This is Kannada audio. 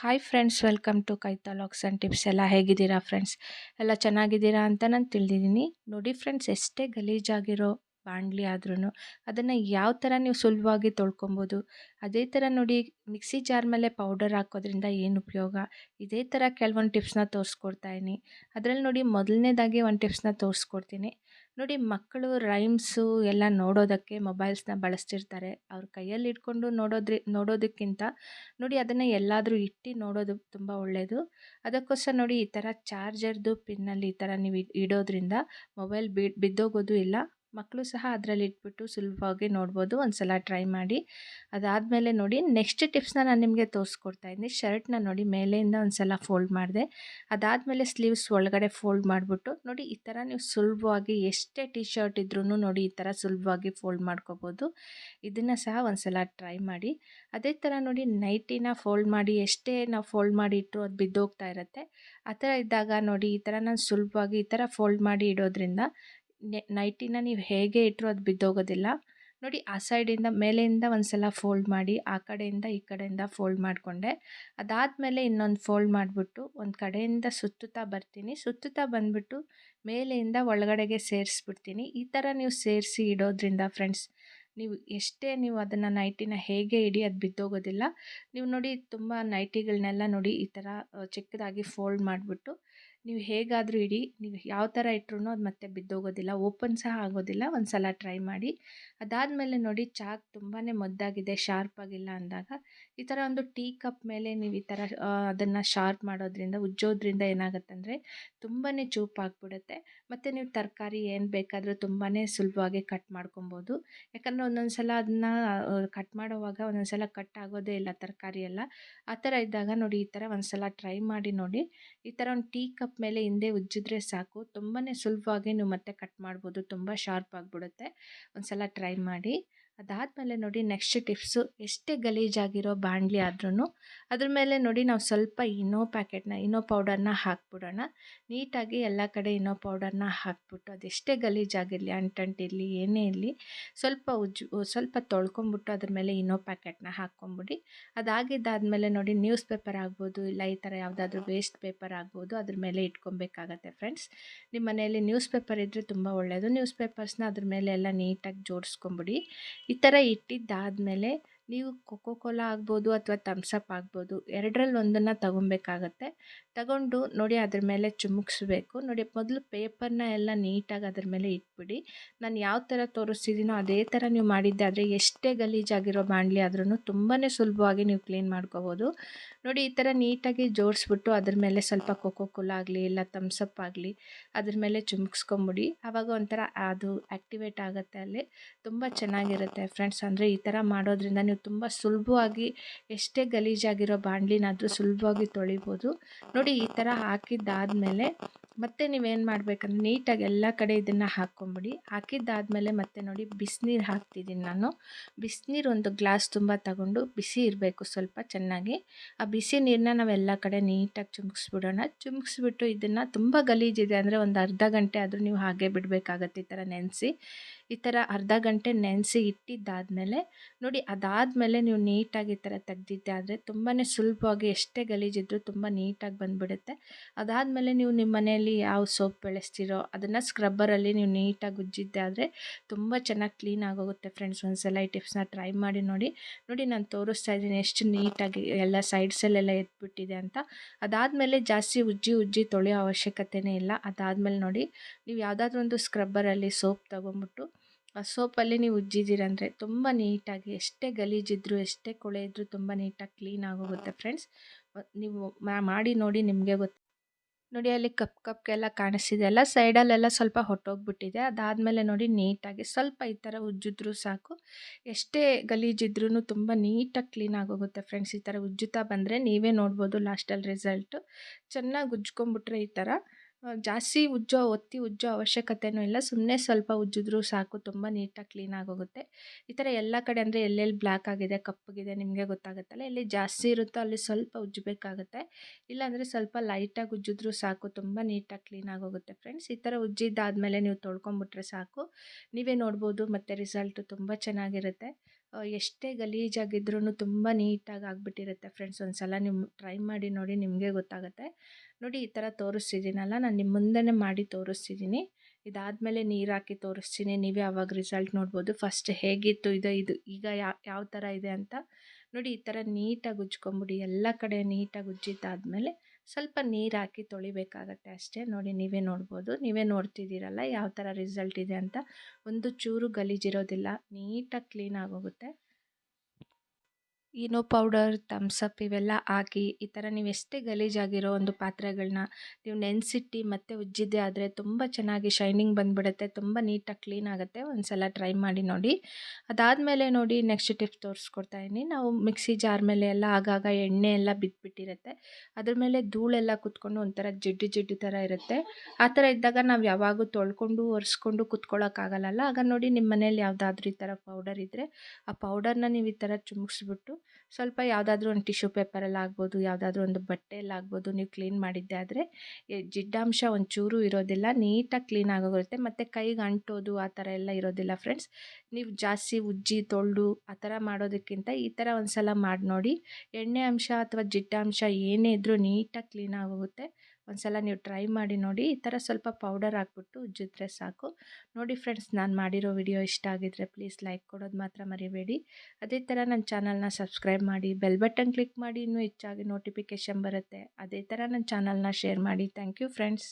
ಹಾಯ್ ಫ್ರೆಂಡ್ಸ್ ವೆಲ್ಕಮ್ ಟು ಕೈತಾ ಲಾಕ್ಸ್ ಆ್ಯಂಡ್ ಟಿಪ್ಸ್ ಎಲ್ಲ ಹೇಗಿದ್ದೀರಾ ಫ್ರೆಂಡ್ಸ್ ಎಲ್ಲ ಚೆನ್ನಾಗಿದ್ದೀರಾ ಅಂತ ನಾನು ತಿಳಿದಿದ್ದೀನಿ. ನೋಡಿ ಫ್ರೆಂಡ್ಸ್ ಎಷ್ಟೇ ಗಲೀಜಾಗಿರೋ ಬಾಣಲಿ ಆದ್ರೂ ಅದನ್ನು ಯಾವ ಥರ ನೀವು ಸುಲಭವಾಗಿ ತೊಳ್ಕೊಬೋದು? ಅದೇ ಥರ ನೋಡಿ ಮಿಕ್ಸಿ ಜಾರ್ ಮೇಲೆ ಪೌಡರ್ ಹಾಕೋದ್ರಿಂದ ಏನು ಉಪಯೋಗ? ಇದೇ ಥರ ಕೆಲವೊಂದು ಟಿಪ್ಸ್ನ ತೋರಿಸ್ಕೊಡ್ತಾ ಇದ್ದೀನಿ. ಅದರಲ್ಲಿ ನೋಡಿ ಮೊದಲನೇದಾಗಿ ಒಂದು ಟಿಪ್ಸ್ನ ತೋರಿಸ್ಕೊಡ್ತೀನಿ. ನೋಡಿ ಮಕ್ಕಳು ರೈಮ್ಸು ಎಲ್ಲ ನೋಡೋದಕ್ಕೆ ಮೊಬೈಲ್ಸ್ನ ಬಳಸ್ತಿರ್ತಾರೆ. ಅವ್ರ ಕೈಯಲ್ಲಿ ಇಟ್ಕೊಂಡು ನೋಡೋದ್ರಿ, ನೋಡೋದಕ್ಕಿಂತ ನೋಡಿ ಅದನ್ನು ಎಲ್ಲಾದರೂ ಇಟ್ಟು ನೋಡೋದು ತುಂಬ ಒಳ್ಳೆಯದು ಅದಕ್ಕೋಸ್ಕರ ನೋಡಿ ಈ ಥರ ಚಾರ್ಜರ್ದು ಪಿನ್ನಲ್ಲಿ ಈ ಥರ ನೀವು ಇಡೋದ್ರಿಂದ ಮೊಬೈಲ್ ಬಿ, ಬಿದ್ದೋಗೋದು ಇಲ್ಲ. ಮಕ್ಕಳು ಸಹ ಅದರಲ್ಲಿ ಇಟ್ಬಿಟ್ಟು ಸುಲಭವಾಗಿ ನೋಡ್ಬೋದು. ಒಂದು ಸಲ ಟ್ರೈ ಮಾಡಿ. ಅದಾದಮೇಲೆ ನೋಡಿ ನೆಕ್ಸ್ಟ್ ಟಿಪ್ಸ್ನ ನಾನು ನಿಮಗೆ ತೋರಿಸ್ಕೊಡ್ತಾ ಇದ್ದೀನಿ. ಶರ್ಟ್ನ ನೋಡಿ, ಮೇಲೆಯಿಂದ ಒಂದು ಸಲ ಫೋಲ್ಡ್ ಮಾಡಿದೆ. ಅದಾದಮೇಲೆ ಸ್ಲೀವ್ಸ್ ಒಳಗಡೆ ಫೋಲ್ಡ್ ಮಾಡಿಬಿಟ್ಟು, ನೋಡಿ, ಈ ಥರ ನೀವು ಸುಲಭವಾಗಿ ಎಷ್ಟೇ ಟಿ ಶರ್ಟ್ ಇದ್ರೂ ನೋಡಿ, ಈ ಥರ ಸುಲಭವಾಗಿ ಫೋಲ್ಡ್ ಮಾಡ್ಕೋಬೋದು. ಇದನ್ನು ಸಹ ಒಂದು ಸಲ ಟ್ರೈ ಮಾಡಿ. ಅದೇ ಥರ ನೋಡಿ ನೈಟಿನ ಫೋಲ್ಡ್ ಮಾಡಿ, ಎಷ್ಟೇ ನಾವು ಫೋಲ್ಡ್ ಮಾಡಿ ಇಟ್ಟರು ಅದು ಬಿದ್ದೋಗ್ತಾ ಇರುತ್ತೆ. ಆ ಥರ ಇದ್ದಾಗ ನೋಡಿ, ಈ ಥರ ನಾನು ಸುಲಭವಾಗಿ ಈ ಥರ ಫೋಲ್ಡ್ ಮಾಡಿ ಇಡೋದ್ರಿಂದ ನೈಟಿನ ನೀವು ಹೇಗೆ ಇಟ್ಟರೂ ಅದು ಬಿದ್ದೋಗೋದಿಲ್ಲ. ನೋಡಿ, ಆ ಸೈಡಿಂದ ಮೇಲೆಯಿಂದ ಒಂದು ಸಲ ಫೋಲ್ಡ್ ಮಾಡಿ, ಆ ಕಡೆಯಿಂದ ಈ ಕಡೆಯಿಂದ ಫೋಲ್ಡ್ ಮಾಡಿಕೊಂಡೆ. ಅದಾದಮೇಲೆ ಇನ್ನೊಂದು ಫೋಲ್ಡ್ ಮಾಡಿಬಿಟ್ಟು ಒಂದು ಕಡೆಯಿಂದ ಸುತ್ತುತ್ತಾ ಬರ್ತೀನಿ. ಸುತ್ತುತ್ತಾ ಬಂದುಬಿಟ್ಟು ಮೇಲೆಯಿಂದ ಒಳಗಡೆಗೆ ಸೇರಿಸ್ಬಿಡ್ತೀನಿ. ಈ ಥರ ನೀವು ಸೇರಿಸಿ ಇಡೋದ್ರಿಂದ ಫ್ರೆಂಡ್ಸ್ ನೀವು ಎಷ್ಟೇ ನೀವು ಅದನ್ನು ನೈಟಿನ ಹೇಗೆ ಇಡಿ ಅದು ಬಿದ್ದೋಗೋದಿಲ್ಲ. ನೀವು ನೋಡಿ, ತುಂಬ ನೈಟಿಗಳನ್ನೆಲ್ಲ ನೋಡಿ ಈ ಥರ ಚಿಕ್ಕದಾಗಿ ಫೋಲ್ಡ್ ಮಾಡಿಬಿಟ್ಟು ನೀವು ಹೇಗಾದರೂ ಇಡಿ, ನೀವು ಯಾವ ಥರ ಇಟ್ರೂ ಅದು ಮತ್ತೆ ಬಿದ್ದೋಗೋದಿಲ್ಲ, ಓಪನ್ ಸಹ ಆಗೋದಿಲ್ಲ ಒಂದು ಸಲ ಟ್ರೈ ಮಾಡಿ. ಅದಾದಮೇಲೆ ನೋಡಿ, ಚಾಕ್ ತುಂಬಾ ಮೊದ್ದಾಗಿದೆ, ಶಾರ್ಪ್ ಆಗಿಲ್ಲ ಅಂದಾಗ, ಈ ಥರ ಒಂದು ಟೀ ಕಪ್ ಮೇಲೆ ನೀವು ಈ ಥರ ಅದನ್ನು ಶಾರ್ಪ್ ಮಾಡೋದ್ರಿಂದ, ಉಜ್ಜೋದ್ರಿಂದ ಏನಾಗುತ್ತೆ ಅಂದರೆ ತುಂಬಾ ಚೂಪಾಗ್ಬಿಡುತ್ತೆ ಮತ್ತು ನೀವು ತರಕಾರಿ ಏನು ಬೇಕಾದರೂ ತುಂಬಾ ಸುಲಭವಾಗಿ ಕಟ್ ಮಾಡ್ಕೊಬೋದು. ಯಾಕಂದರೆ ಒಂದೊಂದು ಸಲ ಅದನ್ನ ಕಟ್ ಮಾಡೋವಾಗ ಒಂದೊಂದು ಸಲ ಕಟ್ ಆಗೋದೇ ಇಲ್ಲ ತರಕಾರಿ ಎಲ್ಲ. ಆ ಥರ ಇದ್ದಾಗ ನೋಡಿ, ಈ ಥರ ಒಂದು ಸಲ ಟ್ರೈ ಮಾಡಿ ನೋಡಿ. ಈ ಥರ ಒಂದು ಟೀ ಕಪ್ ಮೇಲೆ ಹಿಂದೆ ಉಜ್ಜಿದ್ರೆ ಸಾಕು. ತುಂಬಾ ಸುಲಭವಾಗಿ ನೀವು ಮತ್ತೆ ಕಟ್ ಮಾಡ್ಬೋದು. ತುಂಬ ಶಾರ್ಪ್ ಆಗಿಬಿಡುತ್ತೆ. ಒಂದು ಸಲ ಟ್ರೈ ಮಾಡಿ. ಅದಾದಮೇಲೆ ನೋಡಿ ನೆಕ್ಸ್ಟ್ ಟಿಪ್ಸು ಎಷ್ಟೇ ಗಲೀಜಾಗಿರೋ ಬಾಣಲಿ ಆದ್ರೂ ಅದ್ರ ಮೇಲೆ ನೋಡಿ ನಾವು ಸ್ವಲ್ಪ ಇನೋ ಪ್ಯಾಕೆಟ್ನ ಇನೋ ಪೌಡರ್ನ ಹಾಕ್ಬಿಡೋಣ. ನೀಟಾಗಿ ಎಲ್ಲ ಕಡೆ ಇನೋ ಪೌಡರ್ನ ಹಾಕ್ಬಿಟ್ಟು ಅದೆಷ್ಟೇ ಗಲೀಜಾಗಿರಲಿ, ಅಂಟಂಟಿರಲಿ, ಏನೇ ಇರಲಿ ಸ್ವಲ್ಪ ಉಜ್ಜು, ಸ್ವಲ್ಪ ತೊಳ್ಕೊಂಬಿಟ್ಟು ಅದ್ರ ಮೇಲೆ ಇನೋ ಪ್ಯಾಕೆಟ್ನ ಹಾಕ್ಕೊಂಬಿಡಿ. ಅದಾಗಿದ್ದಾದಮೇಲೆ ನೋಡಿ ನ್ಯೂಸ್ ಪೇಪರ್ ಆಗ್ಬೋದು, ಇಲ್ಲ ಈ ಥರ ಯಾವುದಾದ್ರೂ ವೇಸ್ಟ್ ಪೇಪರ್ ಆಗ್ಬೋದು, ಅದ್ರ ಮೇಲೆ ಇಟ್ಕೊಬೇಕಾಗತ್ತೆ ಫ್ರೆಂಡ್ಸ್ ನಿಮ್ಮ ಮನೆಯಲ್ಲಿ ನ್ಯೂಸ್ ಪೇಪರ್ ಇದ್ದರೆ ತುಂಬ ಒಳ್ಳೆಯದು ನ್ಯೂಸ್ ಪೇಪರ್ಸ್ನ ಅದ್ರ ಮೇಲೆ ಎಲ್ಲ ನೀಟಾಗಿ ಜೋಡಿಸ್ಕೊಂಬಿಡಿ. ಈ ಥರ ಇಟ್ಟಿದ್ದಾದಮೇಲೆ ನೀವು ಕೊಕೋ ಕೋಲಾ ಆಗ್ಬೋದು ಅಥವಾ ತಮ್ಸಪ್ ಆಗ್ಬೋದು, ಎರಡರಲ್ಲಿ ಒಂದನ್ನು ತಗೊಬೇಕಾಗತ್ತೆ ತಗೊಂಡು ನೋಡಿ ಅದ್ರ ಮೇಲೆ ಚುಮುಕ್ಸ್ಬೇಕು. ನೋಡಿ ಮೊದಲು ಪೇಪರ್ನ ಎಲ್ಲ ನೀಟಾಗಿ ಅದ್ರ ಮೇಲೆ ಇಟ್ಬಿಡಿ. ನಾನು ಯಾವ ಥರ ತೋರಿಸ್ತಿದ್ದೀನೋ ಅದೇ ಥರ ನೀವು ಮಾಡಿದ್ದೆ ಆದರೆ ಎಷ್ಟೇ ಗಲೀಜಾಗಿರೋ ಬಾಣಲಿ ಆದ್ರೂ ತುಂಬಾ ಸುಲಭವಾಗಿ ನೀವು ಕ್ಲೀನ್ ಮಾಡ್ಕೋಬೋದು. ನೋಡಿ ಈ ಥರ ನೀಟಾಗಿ ಜೋಡಿಸ್ಬಿಟ್ಟು ಅದ್ರ ಮೇಲೆ ಸ್ವಲ್ಪ ಕೊಕೋ ಕೋಲಾ ಆಗಲಿ, ಇಲ್ಲ ತಮ್ಸಪ್ ಆಗಲಿ ಅದ್ರ ಮೇಲೆ ಚುಮುಕ್ಸ್ಕೊಂಬಿಡಿ. ಆವಾಗ ಒಂಥರ ಅದು ಆ್ಯಕ್ಟಿವೇಟ್ ಆಗುತ್ತೆ ಅಲ್ಲಿ. ತುಂಬ ಚೆನ್ನಾಗಿರುತ್ತೆ ಫ್ರೆಂಡ್ಸ್ ಅಂದರೆ ಈ ಥರ ಮಾಡೋದ್ರಿಂದ ನೀವು ತುಂಬ ಸುಲಭವಾಗಿ ಎಷ್ಟೇ ಗಲೀಜಾಗಿರೋ ಬಾಣಲಿನಾದರೂ ಸುಲಭವಾಗಿ ತೊಳಿಬೋದು. ನೋಡಿ ಈ ಥರ ಹಾಕಿದ್ದಾದಮೇಲೆ ಮತ್ತೆ ನೀವೇನು ಮಾಡಬೇಕಂದ್ರೆ ನೀಟಾಗಿ ಎಲ್ಲ ಕಡೆ ಇದನ್ನು ಹಾಕ್ಕೊಂಬಿಡಿ. ಹಾಕಿದ್ದಾದಮೇಲೆ ಮತ್ತೆ ನೋಡಿ ಬಿಸಿನೀರು ಹಾಕ್ತಿದ್ದೀನಿ ನಾನು. ಬಿಸಿನೀರು ಒಂದು ಗ್ಲಾಸ್ ತುಂಬ ತಗೊಂಡು ಬಿಸಿ ಇರಬೇಕು ಸ್ವಲ್ಪ ಚೆನ್ನಾಗಿ. ಆ ಬಿಸಿ ನೀರನ್ನ ನಾವೆಲ್ಲ ಕಡೆ ನೀಟಾಗಿ ಚುಮ್ಕಿಸ್ಬಿಡೋಣ. ಚುಮ್ಕಿಸ್ಬಿಟ್ಟು ಇದನ್ನು ತುಂಬ ಗಲೀಜಿದೆ ಅಂದರೆ ಒಂದು ಅರ್ಧ ಗಂಟೆ ಆದರೂ ನೀವು ಹಾಗೆ ಬಿಡಬೇಕಾಗತ್ತೆ ಈ ಥರ ನೆನೆಸಿ. ಈ ಥರ ಅರ್ಧ ಗಂಟೆ ನೆನೆಸಿ ಇಟ್ಟಿದ್ದಾದಮೇಲೆ ನೋಡಿ ಅದಾದಮೇಲೆ ನೀವು ನೀಟಾಗಿ ಈ ಥರ ತೆಗ್ದಿದ್ದೆ ಆದರೆ ತುಂಬಾ ಸುಲಭವಾಗಿ ಎಷ್ಟೇ ಗಲೀಜಿದ್ರು ತುಂಬ ನೀಟಾಗಿ ಬಂದುಬಿಡುತ್ತೆ. ಅದಾದಮೇಲೆ ನೀವು ನಿಮ್ಮ ಮನೆಯಲ್ಲಿ ಯಾವ ಸೋಪ್ ಬೆಳೆಸ್ತೀರೋ ಅದನ್ನು ಸ್ಕ್ರಬ್ಬರಲ್ಲಿ ನೀವು ನೀಟಾಗಿ ಉಜ್ಜಿದ್ದೆ ಆದರೆ ತುಂಬ ಚೆನ್ನಾಗಿ ಕ್ಲೀನ್ ಆಗೋಗುತ್ತೆ ಫ್ರೆಂಡ್ಸ್. ಒಂದ್ಸಲ ಈ ಟಿಪ್ಸ್ನ ಟ್ರೈ ಮಾಡಿ ನೋಡಿ. ನೋಡಿ ನಾನು ತೋರಿಸ್ತಾ ಇದ್ದೀನಿ ಎಷ್ಟು ನೀಟಾಗಿ ಎಲ್ಲ ಸೈಡ್ಸಲ್ಲೆಲ್ಲ ಎದ್ಬಿಟ್ಟಿದೆ ಅಂತ. ಅದಾದಮೇಲೆ ಜಾಸ್ತಿ ಉಜ್ಜಿ ಉಜ್ಜಿ ತೊಳೆಯೋ ಅವಶ್ಯಕತೆಯೇ ಇಲ್ಲ. ಅದಾದಮೇಲೆ ನೋಡಿ ನೀವು ಯಾವುದಾದ್ರೂ ಒಂದು ಸ್ಕ್ರಬ್ಬರಲ್ಲಿ ಸೋಪ್ ತೊಗೊಂಬಿಟ್ಟು ಆ ಸೋಪಲ್ಲಿ ನೀವು ಉಜ್ಜಿದ್ದೀರಂದರೆ ತುಂಬ ನೀಟಾಗಿ ಎಷ್ಟೇ ಗಲೀಜಿದ್ರು, ಎಷ್ಟೇ ಕೊಳೆ ಇದ್ದರೂ ತುಂಬ ನೀಟಾಗಿ ಕ್ಲೀನ್ ಆಗೋಗುತ್ತೆ ಫ್ರೆಂಡ್ಸ್. ನೀವು ಮಾಡಿ ನೋಡಿ ನಿಮಗೆ ಗೊತ್ತು ನೋಡಿ ಅಲ್ಲಿ ಕಪ್ ಕಪ್ಗೆಲ್ಲ ಕಾಣಿಸಿದೆ ಅಲ್ಲ ಸೈಡಲ್ಲೆಲ್ಲ ಸ್ವಲ್ಪ ಹೊಟ್ಟೋಗ್ಬಿಟ್ಟಿದೆ. ಅದಾದಮೇಲೆ ನೋಡಿ ನೀಟಾಗಿ ಸ್ವಲ್ಪ ಈ ಥರ ಉಜ್ಜಿದ್ರು ಸಾಕು. ಎಷ್ಟೇ ಗಲೀಜಿದ್ರೂ ತುಂಬ ನೀಟಾಗಿ ಕ್ಲೀನ್ ಆಗೋಗುತ್ತೆ ಫ್ರೆಂಡ್ಸ್ ಈ ಥರ ಉಜ್ಜುತ್ತಾ ಬಂದರೆ ನೀವೇ ನೋಡ್ಬೋದು ಲಾಸ್ಟಲ್ಲಿ ರಿಸಲ್ಟು. ಚೆನ್ನಾಗಿ ಉಜ್ಕೊಂಬಿಟ್ರೆ ಈ ಥರ ಜಾಸ್ತಿ ಉಜ್ಜೋ, ಒತ್ತಿ ಉಜ್ಜೋ ಅವಶ್ಯಕತೆನೂ ಇಲ್ಲ. ಸುಮ್ಮನೆ ಸ್ವಲ್ಪ ಉಜ್ಜಿದ್ರೂ ಸಾಕು, ತುಂಬ ನೀಟಾಗಿ ಕ್ಲೀನಾಗಿ ಹೋಗುತ್ತೆ ಈ ಥರ ಎಲ್ಲ ಕಡೆ ಅಂದರೆ ಎಲ್ಲೆಲ್ಲಿ ಬ್ಲ್ಯಾಕ್ ಆಗಿದೆ, ಕಪ್ಪಗಿದೆ ನಿಮಗೆ ಗೊತ್ತಾಗುತ್ತಲ್ಲ, ಎಲ್ಲಿ ಜಾಸ್ತಿ ಇರುತ್ತೋ ಅಲ್ಲಿ ಸ್ವಲ್ಪ ಉಜ್ಜಬೇಕಾಗುತ್ತೆ. ಇಲ್ಲಾಂದರೆ ಸ್ವಲ್ಪ ಲೈಟಾಗಿ ಉಜ್ಜಿದ್ರೂ ಸಾಕು, ತುಂಬ ನೀಟಾಗಿ ಕ್ಲೀನ್ ಆಗೋಗುತ್ತೆ ಫ್ರೆಂಡ್ಸ್. ಈ ಥರ ಉಜ್ಜಿದ್ದಾದಮೇಲೆ ನೀವು ತೊಳ್ಕೊಂಬಿಟ್ರೆ ಸಾಕು. ನೀವೇ ನೋಡ್ಬೋದು, ಮತ್ತು ರಿಸಲ್ಟು ತುಂಬ ಚೆನ್ನಾಗಿರುತ್ತೆ. ಎಷ್ಟೇ ಗಲೀಜಾಗಿದ್ರೂ ತುಂಬ ನೀಟಾಗಿ ಆಗಿಬಿಟ್ಟಿರುತ್ತೆ ಫ್ರೆಂಡ್ಸ್. ಒಂದು ಸಲ ನೀವು ಟ್ರೈ ಮಾಡಿ ನೋಡಿ ನಿಮಗೆ ಗೊತ್ತಾಗುತ್ತೆ. ನೋಡಿ ಈ ಥರ ತೋರಿಸ್ತಿದ್ದೀನಲ್ಲ, ನಾನು ನಿಮ್ಮ ಮುಂದೆನೇ ಮಾಡಿ ತೋರಿಸ್ತಿದ್ದೀನಿ ಇದಾದಮೇಲೆ ನೀರು ಹಾಕಿ ತೋರಿಸ್ತೀನಿ. ನೀವೇ ಆವಾಗ ರಿಸಲ್ಟ್ ನೋಡ್ಬೋದು. ಫಸ್ಟ್ ಹೇಗಿತ್ತು, ಇದು ಇದು, ಈಗ ಯಾವ ಯಾವ ಥರ ಇದೆ ಅಂತ. ನೋಡಿ ಈ ಥರ ನೀಟಾಗಿ ಉಜ್ಕೊಂಬಿಡಿ. ಎಲ್ಲ ಕಡೆ ನೀಟಾಗಿ ಉಜ್ಜಿದ್ದಾದಮೇಲೆ ಸ್ವಲ್ಪ ನೀರು ಹಾಕಿ ತೊಳಿಬೇಕಾಗತ್ತೆ ಅಷ್ಟೇ. ನೋಡಿ ನೀವೇ ನೋಡ್ಬೋದು. ನೀವೇ ನೋಡ್ತಿದ್ದೀರಲ್ಲ ಯಾವ ಥರ ರಿಸಲ್ಟ್ ಇದೆ ಅಂತ. ಒಂದು ಚೂರು ಗಲೀಜಿರೋದಿಲ್ಲ. ನೀಟಾಗಿ ಕ್ಲೀನ್ ಆಗೋಗುತ್ತೆ. ಈನೋ ಪೌಡರ್ ಥಮ್ಸಪ್ ಇವೆಲ್ಲ ಹಾಕಿ ಈ ಥರ ನೀವು ಎಷ್ಟೇ ಗಲೀಜಾಗಿರೋ ಒಂದು ಪಾತ್ರೆಗಳನ್ನ ನೀವು ನೆನೆಸಿಟ್ಟು ಮತ್ತೆ ಉಜ್ಜಿದ್ದೆ ಆದರೆ ತುಂಬ ಚೆನ್ನಾಗಿ ಶೈನಿಂಗ್ ಬಂದುಬಿಡುತ್ತೆ, ತುಂಬ ನೀಟಾಗಿ ಕ್ಲೀನ್ ಆಗುತ್ತೆ. ಒಂದು ಸಲ ಟ್ರೈ ಮಾಡಿ ನೋಡಿ. ಅದಾದಮೇಲೆ ನೋಡಿ ನೆಕ್ಸ್ಟ್ ಟಿಪ್ಸ್ ತೋರಿಸ್ಕೊಡ್ತಾ ಇದ್ದೀನಿ. ನಾವು ಮಿಕ್ಸಿ ಜಾರ್ ಮೇಲೆ ಎಲ್ಲ ಆಗಾಗ ಎಣ್ಣೆ ಎಲ್ಲ ಬಿದ್ದುಬಿಟ್ಟಿರುತ್ತೆ ಅದ್ರ ಮೇಲೆ ಧೂಳೆಲ್ಲ ಕುತ್ಕೊಂಡು ಒಂಥರ ಜಿಡ್ಡು ಜಿಡ್ಡು ಥರ ಇರುತ್ತೆ. ಆ ಥರ ಇದ್ದಾಗ ನಾವು ಯಾವಾಗೂ ತೊಳ್ಕೊಂಡು, ಒರೆಸ್ಕೊಂಡು ಕುತ್ಕೊಳ್ಳೋಕ್ಕಾಗಲ್ಲ ಆಗ ನೋಡಿ ನಿಮ್ಮ ಮನೇಲಿ ಯಾವುದಾದ್ರೂ ಈ ಥರ ಪೌಡರ್ ಇದ್ದರೆ ಆ ಪೌಡರ್ನ ನೀವು ಈ ಥರ ಚುಮುಕ್ಸ್ಬಿಟ್ಟು ಸ್ವಲ್ಪ ಯಾವುದಾದ್ರೂ ಒಂದು ಟಿಶ್ಯೂ ಪೇಪರಲ್ಲಿ ಆಗ್ಬೋದು, ಯಾವುದಾದ್ರೂ ಒಂದು ಬಟ್ಟೆಯಲ್ಲಿ ಆಗ್ಬೋದು ನೀವು ಕ್ಲೀನ್ ಮಾಡಿದ್ದೆ ಆದರೆ ಜಿಡ್ಡಾಂಶ ಒಂಚೂರು ಇರೋದಿಲ್ಲ, ನೀಟಾಗಿ ಕ್ಲೀನ್ ಆಗೋಗಿರುತ್ತೆ ಮತ್ತು ಕೈಗೆ ಅಂಟೋದು ಆ ಥರ ಎಲ್ಲ ಇರೋದಿಲ್ಲ ಫ್ರೆಂಡ್ಸ್. ನೀವು ಜಾಸ್ತಿ ಉಜ್ಜಿ, ತೊಳೆದು ಆ ಥರ ಮಾಡೋದಕ್ಕಿಂತ ಈ ಥರ ಒಂದು ಸಲ ಮಾಡಿ ನೋಡಿ ಎಣ್ಣೆ ಅಂಶ ಅಥವಾ ಜಿಡ್ಡಾಂಶ ಏನೇ ಇದ್ದರೂ ನೀಟಾಗಿ ಕ್ಲೀನ್ ಆಗೋಗುತ್ತೆ. ಒಂದು ಸಲ ನೀವು ಟ್ರೈ ಮಾಡಿ ನೋಡಿ. ಈ ಥರ ಸ್ವಲ್ಪ ಪೌಡರ್ ಹಾಕ್ಬಿಟ್ಟು ಉಜ್ಜಿದ್ರೆ ಸಾಕು. ನೋಡಿ ಫ್ರೆಂಡ್ಸ್, ನಾನು ಮಾಡಿರೋ ವಿಡಿಯೋ ಇಷ್ಟ ಆಗಿದ್ರೆ ಪ್ಲೀಸ್ ಲೈಕ್ ಕೊಡೋದು ಮಾತ್ರ ಮರಿಬೇಡಿ. ಅದೇ ಥರ ನನ್ನ ಚಾನಲ್ನ ಸಬ್ಸ್ಕ್ರೈಬ್ ಮಾಡಿ, ಬೆಲ್ ಬಟನ್ ಕ್ಲಿಕ್ ಮಾಡಿ ಇನ್ನೂ ಹೆಚ್ಚಾಗಿ ನೋಟಿಫಿಕೇಷನ್ ಬರುತ್ತೆ. ಅದೇ ಥರ ನನ್ನ ಚಾನಲ್ನ ಶೇರ್ ಮಾಡಿ. Thank you friends.